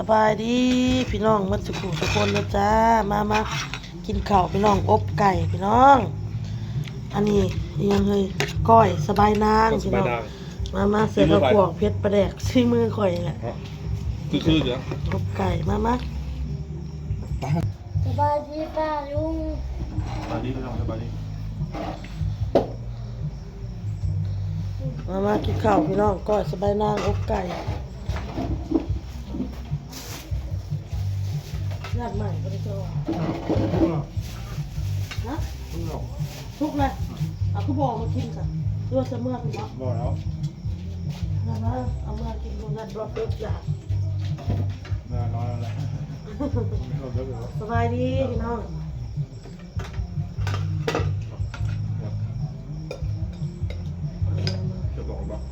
สบายดีพี่น้องมันสุขุทุกคนนะจ้ามามากินข้าวพี่น้องอบไก่พี่น้อง อันนี้อิหยังเฮ้ยก้อยสบายนางก็สพี่บาน้ยองนางมามาเสือกระพวกเพชรประแดกซีมือข่อยนี่แหละคือคือเดี๋ยวอบไก่มามาสบายดีป้าลุงสบายดีพี่น้องสบายดีมามากินข้าวพี่น้องก้อยสบายนางอบไก่ ญาติใหม่ก็ได้เจอฮะทุกเลยเอาคือบอกมากินสัเพื่อจะเมื่อคุณเนาะบอกแล้วนะนะเอามากินดูนัดรอบเลิกอยากนื้อน้อยแล้วแหละไม่รู้เยอะเลยสบายดีพี่น้องจะบอกบอก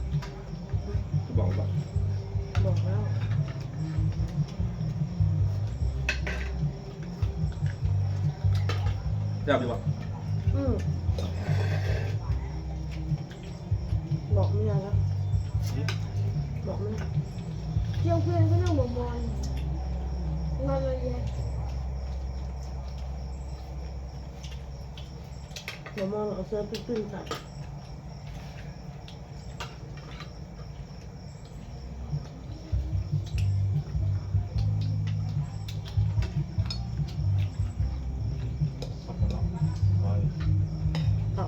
จะบอกบอกบอกแล้ว จับดีวะอืมบอกเมียแล้วบอกแม่เจ้าเพื่อนก็นั่งบนบอลนอนเลยเดี๋ยวมองเอาเสื้อปิ้นๆใส่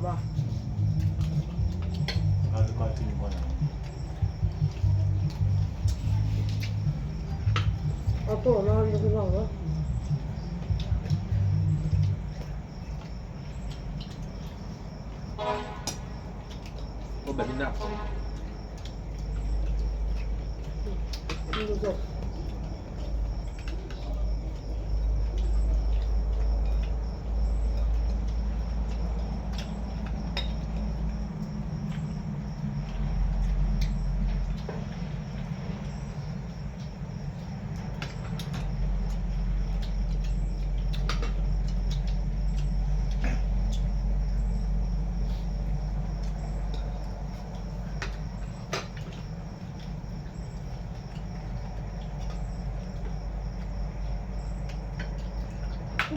ขับอะเราจะคอยกินก่อน เอาตัวนอนจะพี่น้องเนาะ ก็แบบนี้นะ มีดูจบ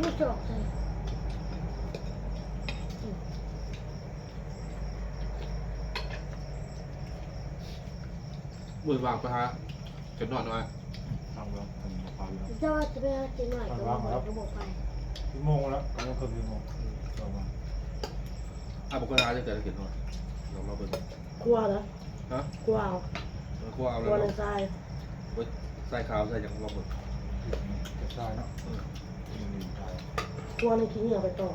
ไม่จบเลยมือวางไปฮะจะนอนหน่อยทำแล้วทำมาพาอยู่เจ้าจะไปหากินหน่อยก็บอกก็บอกไปกี่โมงแล้วก็ไม่เคยกี่โมงเรามาอะบอกกันนจะเกิดอะไรขึ้นหน่อยเราเราเป็นกลัวนะฮะกลัวเอากลัวเอากแล้ลัววในทราย ใส่ขาวใส่ยังลองหมดใส่เนาะ กลัวในขี้เหนียวไปต่อ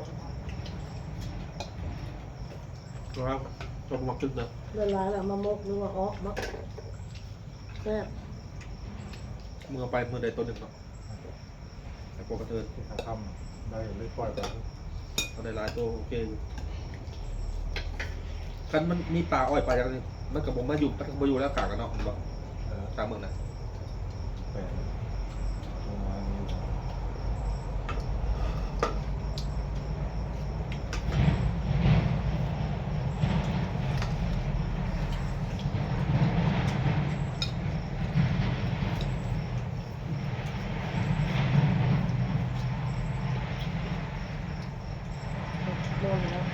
ครับชอบมักขึ้นนะเดินร้ายแหละมามกหรือว่าอ้อมักแซ่บมือไปมือใดตัวหนึ่งเนาะแต่ปกติที่ทำได้ไม่ปล่อยไปตอนในร้านตัวโอเคกันมันมีปลาอ้อยปลาอย่างนี้มันกับผมมาอยู่มันมาอยู่แล้วกากกันเนาะมันบอกตามเมืองนะนอนแล้ว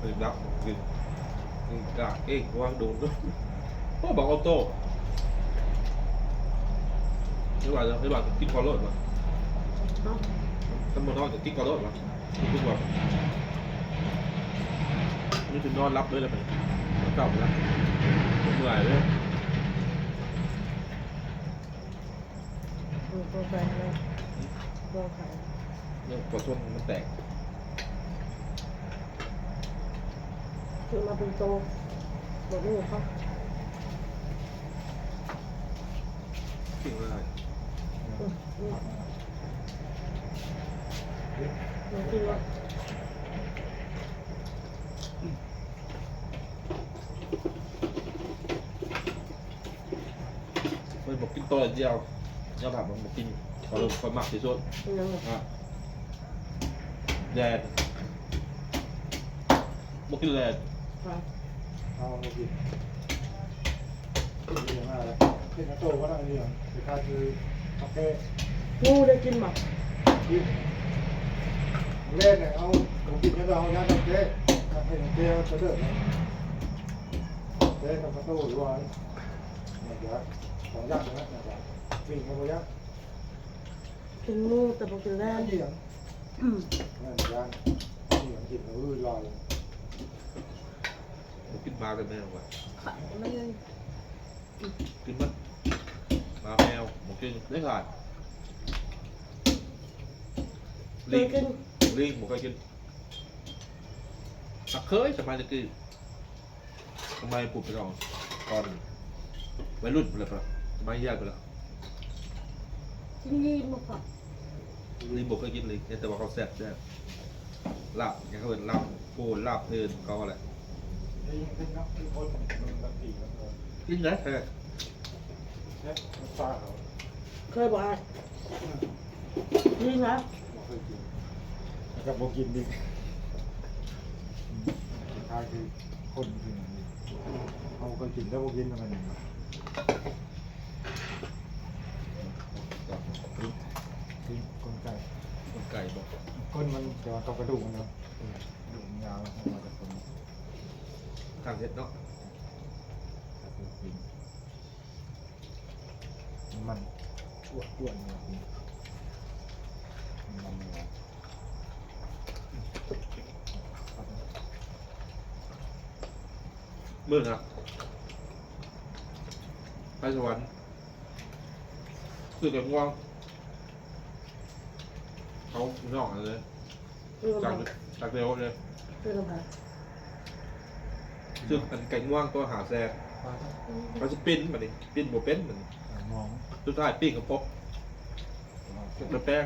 คือรับคือคือ กากเอ๊ะวางดูด้วยโอ้บอกออโต้ไม่ว่าจะไม่ว่าจะกินคอร์โรดวะเนาะตำรวจนอนจะกินคอร์โรดวะทุกวันนี่ถึงนอนรับด้วยเลยไปเก่าแล้วเหนื่อยเลยดูตัวแฟนเลยตัวไข่เนี่ยกดชนมันแตกคือมาเป็นโต บอกนี่เขาสิ่งอะไรอืมอืมมันกินว่ามันบอกกินตัวเดียวเจ้าผับมันบอกกินขอลงขอหมักที่สุดเป็นยังไงอะแดดบอกกินแดดครับ เอาเมื่อกี้เรื่องอะไรเป็นกระโตก็ได้เนี่ยราคาคือโอเคงูได้กินบ่ที่เล่นเนี่ยเอาผมกินแล้วเอาย่างโอเคเป็นโอเคจะเลิกนะเล่นกับกระโตหรือว่าเนี่ยเดี๋ยวสองย่างนะเนี่ยวิ่งมาบ่ย่างกินงูแต่บ่กินแล่ย่างนเหี่ยงอืมย่างย่างเหี่ยงกินแล้วอือลอย ผมกินมากันแมวว่ะขายมันเลยกินมันมาแมวผมกินไม่ขาดเคลิยงกินลิงผมเคยกินอะเคยสมัยตะกี้ทำไมปุบไปลองตอนวัยรุ่นไปแล้วปะสมัยแยกไปแล้วกินยีนมาผัดลิงบอกเคยกินลิงเนี่ยแต่ว่าเขาแซ่บแซ่บลาบอย่างเขาเป็นลาบโปูลาบเพลินเขาอะไรไอ้ยังเป็นนั กที่คนมันตัดตีแล้วก็กินนะแท้เนี่ยมันตาเขาเคยบ่อ้ายนี่นะบอกเคยกินแล้วก็บอกกินดิสุดท้ายคือคนกินเขาเคยกินแล้วบอกกินอะไรอย่างเงี้ยกินคนไก่คนไก่บอกก้นมันแต่ว่ากับกระดูกมันเนาะกระดูกมันยาวออกมาจากตรงนี้ ข้างเห็ดเนาะก็คือกินมันอ้วนอ้วนๆเนี่ยมันเนี่ยเมื่อนะไปสวรรค์คือกับง่วงเขานอกเลยเออจากจากเร็วเลย เออบ่ ซึ่งอันไก่ง่วงตัวหาแซงปลาต้องเขาจะปิ้นมาดิปิ้นโบเป็นเหมือนมองสุดท้ายปิ้งกับปกกับแป้ง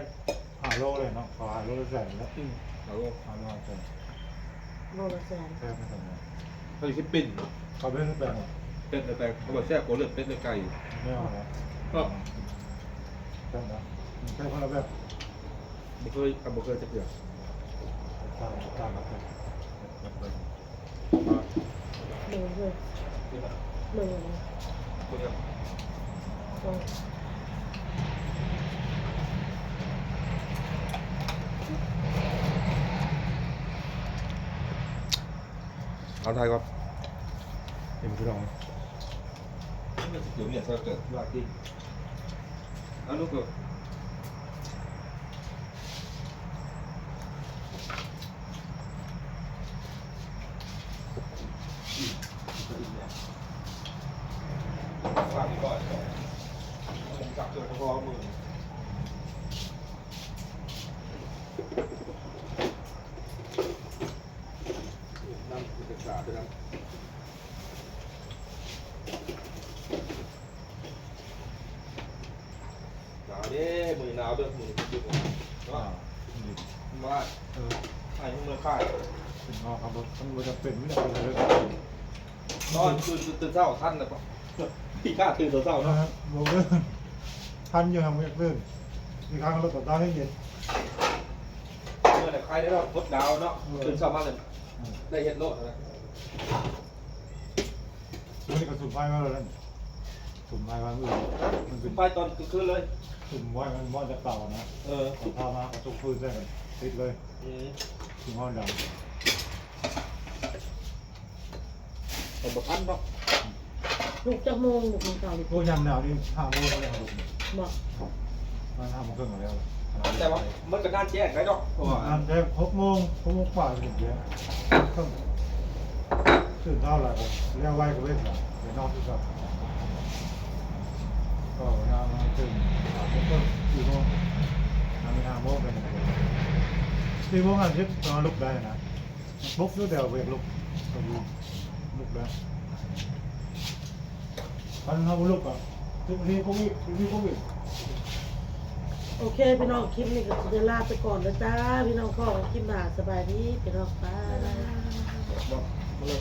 หาโลเลยเนาะขอหาโลละแสนแล้วอืมแล้วก็หาโลละแสนโลละแสนแค่ไม่ทำงานเขาจะคิดปิ้นเนาะเขาเป็นแปลงเป็นแต่เขาบอกแซ่บกว่าเลือดเป็ดเลือดไก่ไม่เอาแล้วก็แค่นั้นแค่คนละแบบบ่เคยกับบ่เคยจะเปลือกตามตามแบบมา เบิ่งเลยที่แบบเบิ่งเลย ตัวเนี้ย โอ้ เอาไทยก่อน เห็นพี่น้อง เดี๋ยวเนี่ยจะเกิดยอดจริงเอาลูกเกิดฝากอีกก่อนจับเกิด พอมือน้ำศึกษาไปน้ำหนาวเด้มือหนาวเด้อมือจุกอ่าๆว่าเออไอ้มือค่ายเป็นงอครับมันมันจะเป็นไม่ได้เลยตอนตื่นตื่นเช้าท่านนะปะพี่กล้าตื่นเช้านะเนาะฮะลงเลื่ อนพันอยู่ทางเวียกเลื่อนอีกครั้งรถตัดตาให้เย็น เมื่อไหร่ใครได้รับพดดาวเนาะตื่นเช้ามาเลยได้เห็นโลดนะมันนี่ก็สุ่มไฟมาแล้วนั่นสุ่มไฟมาเมื่อมันเป็นไปตอนคืนเลย สุ่มไว้มันมอดจะเต่านะเออเอาผ้ามากระตุกพื้นได้กันติดเลยอืมสุ่มห้องดผมประพันเนาะลูกจักโมงลูกของเก่าดิำพวกยำหนาวนี่ห้าโมงก็เลยเอาลง บ่มาห้าโมงครึ่งแล้วแต่ว่ามันก็น่าแจ้งได้เนาะเพราะว่าอันแต่หกโมงหกโมงกว่าถึงเยอะต้องตื่นเท่าไหร่ผมเรียกไว้ก็ไม่ถึงเดี๋ยวนอนที่สุดก็งานมาตื่นสามโมงครึ่งสี่โมงงานมีห้าโมงเป็นสี่โมงห้าสิบนอนลุกได้นะลุกอยู่เดี๋ยวเวกลุกก็ลุกลุกได้พันห้าลุกอะ ทุกทีพวกนี้ทุกทีพวกนี้โอเคพี่น้องคลิปนี้ก็จะลาไปก่อนนะจ้าพี่น้องขอคลิปหน้าสบายดีพี่น้องบายบอกมาเลย